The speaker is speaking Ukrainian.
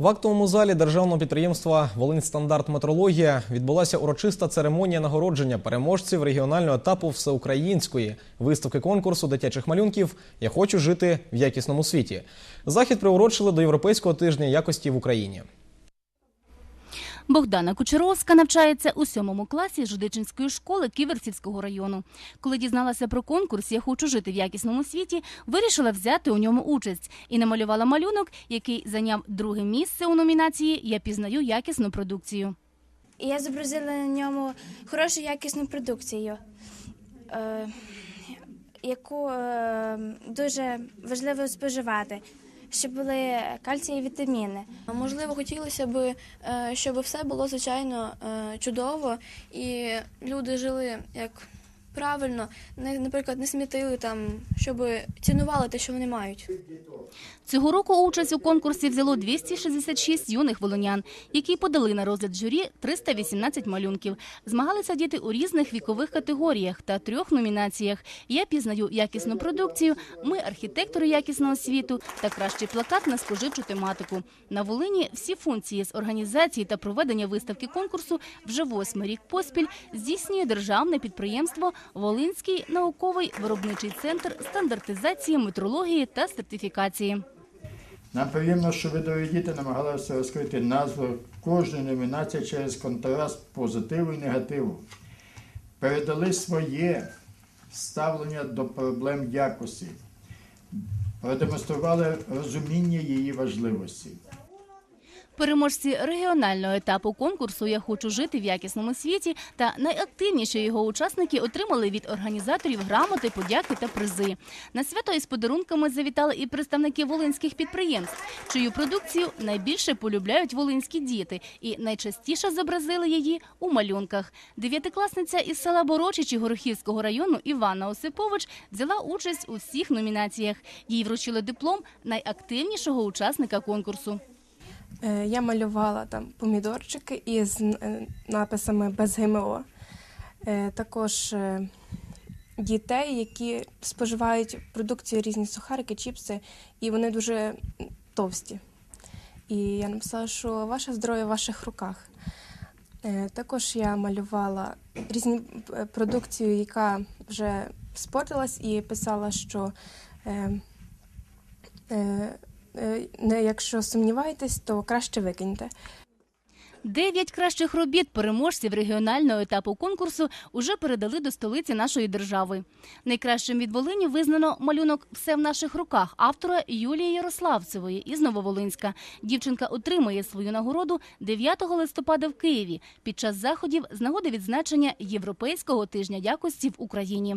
В актовому залі державного підприємства «Волиньстандарт метрологія відбулася урочиста церемонія нагородження переможців регіонального етапу всеукраїнської виставки конкурсу дитячих малюнків Я хочу жити в якісному світі. Захід приурочили до Європейського тижня якості в Україні. Богдана Кучеровська навчається у сьомому класі Жидичинської школи Ківерцівського району. Коли дізналася про конкурс Я хочу жити в якісному світі, вирішила взяти у ньому участь і намалювала малюнок, який зайняв друге місце у номінації Я пізнаю якісну продукцію. Я зобразила на ньому хорошу якісну продукцію, е, яку е, дуже важливо споживати, щоб були кальцій і вітаміни. Можливо, хотілося б, е, щоб все було звичайно е, чудово, і люди жили як правильно, не, наприклад, не смітили там, щоб цінували те, що вони мають. Цього року участь у конкурсі взяло 266 юних волонян, які подали на розгляд журі 318 малюнків. Змагалися діти у різних вікових категоріях та трьох номінаціях. Я пізнаю якісну продукцію, ми архітектори якісного світу та кращий плакат на споживчу тематику. На Волині всі функції з організації та проведення виставки конкурсу вже восьмий рік поспіль здійснює державне підприємство Волинський науковий виробничий центр стандартизації метрології та сертифікації. Нам приємно, що видові діти намагалися розкрити назву кожної номінації через контраст позитиву і негативу. Передали своє ставлення до проблем якості, продемонстрували розуміння її важливості. Переможці регіонального етапу конкурсу Я хочу жити в якісному світі та найактивніші його учасники отримали від організаторів грамоти, подяки та призи. На свято із подарунками завітали і представники волинських підприємств, чию продукцію найбільше полюбляють волинські діти і найчастіше зобразили її у малюнках. Дев'ятикласниця із села Борочичі Горохівського району Івана Осипович взяла участь у всіх номінаціях. Їй вручили диплом найактивнішого учасника конкурсу. Е, Я малювала там помідорчики із е, написами без ГМО. Е, Також дітей, які споживають продукцію різні сухарики, чіпси, і вони дуже товсті. І я написала, що ваше здоров'я в ваших руках. Також я малювала різні продукцію, яка вже спортилась, і писала, що якщо сумніваєтесь, то краще викиньте. Дев'ять кращих робіт переможців регіонального етапу конкурсу уже передали до столиці нашої держави. Найкращим від Волині визнано малюнок Все в наших руках автора Юлії Ярославцевої із Нововолинська. Дівчинка отримує свою нагороду 9 листопада в Києві під час заходів з нагоди відзначення Європейського тижня якості в Україні.